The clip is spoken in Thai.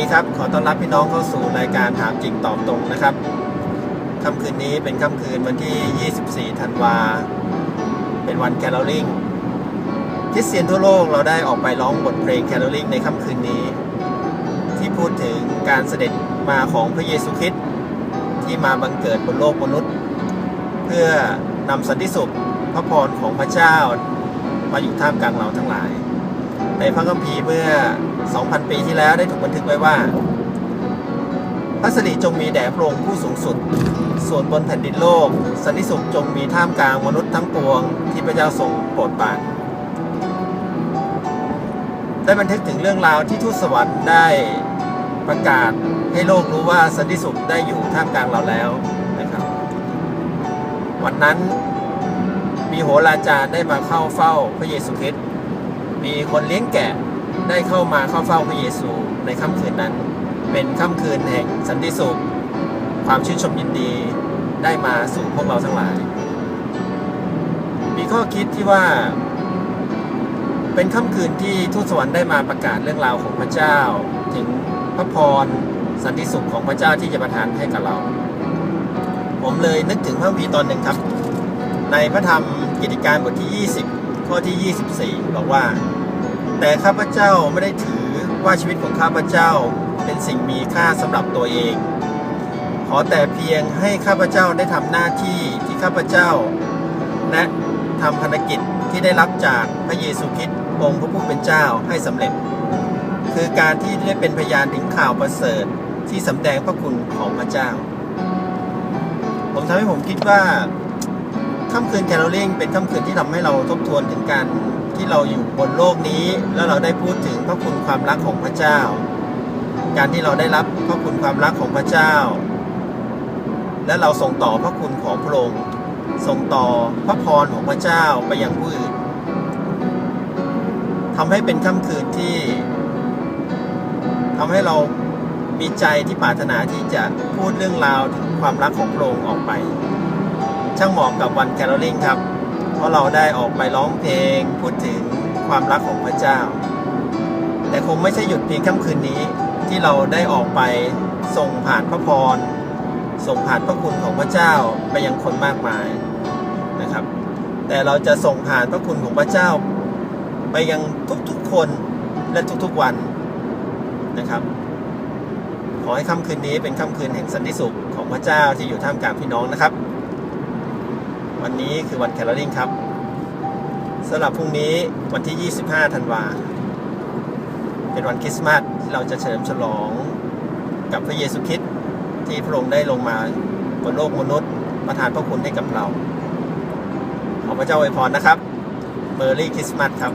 วัสดีครับ ขอต้อนรับพี่น้องเข้าสู่รายการถามจริงตอบตรงนะครับ ค่ำคืนนี้เป็นค่ำคืนวันที่ 24 ธันวา เป็นวันแคโรลลิงคริสเตียนทั่วโลกเราได้ออกไปร้องบทเพลงแคโรลลิงในค่ำคืนนี้ ที่พูดถึงการเสด็จมาของพระเยซูคริสต์ที่มาบังเกิดบนโลกมนุษย์ เพื่อนำสันติสุขพระพรของพระเจ้า มาอยู่ท่ามกลางเราทั้งหลาย ในพระคัมภีร์เมื่อ 2,000 ปีที่แล้วได้ถูกบันทึกไว้ว่า พระสิริจงมีแด่พระองค์ผู้สูงสุด ส่วนบนแผ่นดินโลก สันติสุขจงมีท่ามกลางมนุษย์ทั้งปวงที่พระเจ้าทรงโปรดปรานได้บันทึกถึงเรื่องราวที่ทูตสวรรค์ได้ประกาศให้โลกรู้ว่าสันติสุขได้อยู่ท่ามกลางเราแล้วนะครับ วันนั้นมีโหราจารย์ได้มาเข้าเฝ้าพระเยซูคริสต์ มีคนเลี้ยงแกะได้เข้ามาเข้าเฝ้าพระเยซูในค่ำคืนนั้น เป็นค่ำคืนแห่งสันติสุข ความชื่นชมยินดีได้มาสู่พวกเราทั้งหลาย มีข้อคิดที่ว่า เป็นค่ำคืนที่ทูตสวรรค์ได้มาประกาศเรื่องราวของพระเจ้า ถึงพระพรสันติสุขของพระเจ้าที่จะประทานให้กับเรา ผมเลยนึกถึงพระคัมภีตอนหนึ่งครับ ในพระธรรมกิจการบทที่ 20 ข้อที่ 24 บอกว่า แต่ข้าพเจ้าไม่ได้ถือว่าชีวิตของข้าพเจ้าเป็นสิ่งมีค่าสำหรับตัวเอง ขอแต่เพียงให้ข้าพเจ้าได้ทำหน้าที่ที่ข้าพเจ้า และทำภารกิจที่ได้รับจากพระเยซูคริสต์องค์พระผู้เป็นเจ้าให้สำเร็จ คือการที่ได้เป็นพยานถึงข่าวประเสริฐที่สำแดงพระคุณของพระเจ้า ผมทำให้ผมคิดว่า ค่ำคืนแคโรลลิงเป็นค่ำคืนที่ทำให้เราทบทวนถึงการที่เราอยู่บนโลกนี้ แล้วเราได้พูดถึงพระคุณความรักของพระเจ้า การที่เราได้รับพระคุณความรักของพระเจ้า และเราส่งต่อพระคุณของพระองค์ส่งต่อพระพรของพระเจ้าไปยังผู้อื่นทำให้เป็นค่ำคืนที่ทำให้เรามีใจที่ปรารถนาที่จะพูดเรื่องราวถึงความรักของพระองค์ออกไป ช่างเหมาะกับวันแคโรลลิงครับ เพราะเราได้ออกไปร้องเพลงพูดถึงความรักของพระเจ้า แต่คงไม่ใช่หยุดเพียงค่ำคืนนี้ที่เราได้ออกไปส่งผ่านพระพรส่งผ่านพระคุณของพระเจ้าไปยังคนมากมายนะครับ แต่เราจะส่งผ่านพระคุณของพระเจ้า ไปยังทุกๆคนและทุกๆวันนะครับขอให้ค่ำคืนนี้เป็นค่ำคืนแห่งสันติสุขของพระเจ้าที่อยู่ท่ามกลางพี่น้องนะครับ วันนี้คือวันแคลอริงครับสำหรับพรุ่งนี้วันที่ 25 ธันวา เป็นวันคริสต์มาสที่เราจะเฉลิมฉลองกับพระเยซูคริสต์ที่พระองค์ได้ลงมาบนโลกมนุษย์ประทานพระคุณให้กับเรา ขอพระเจ้าอวยพรนะครับเมอร์รี่คริสต์มาสครับ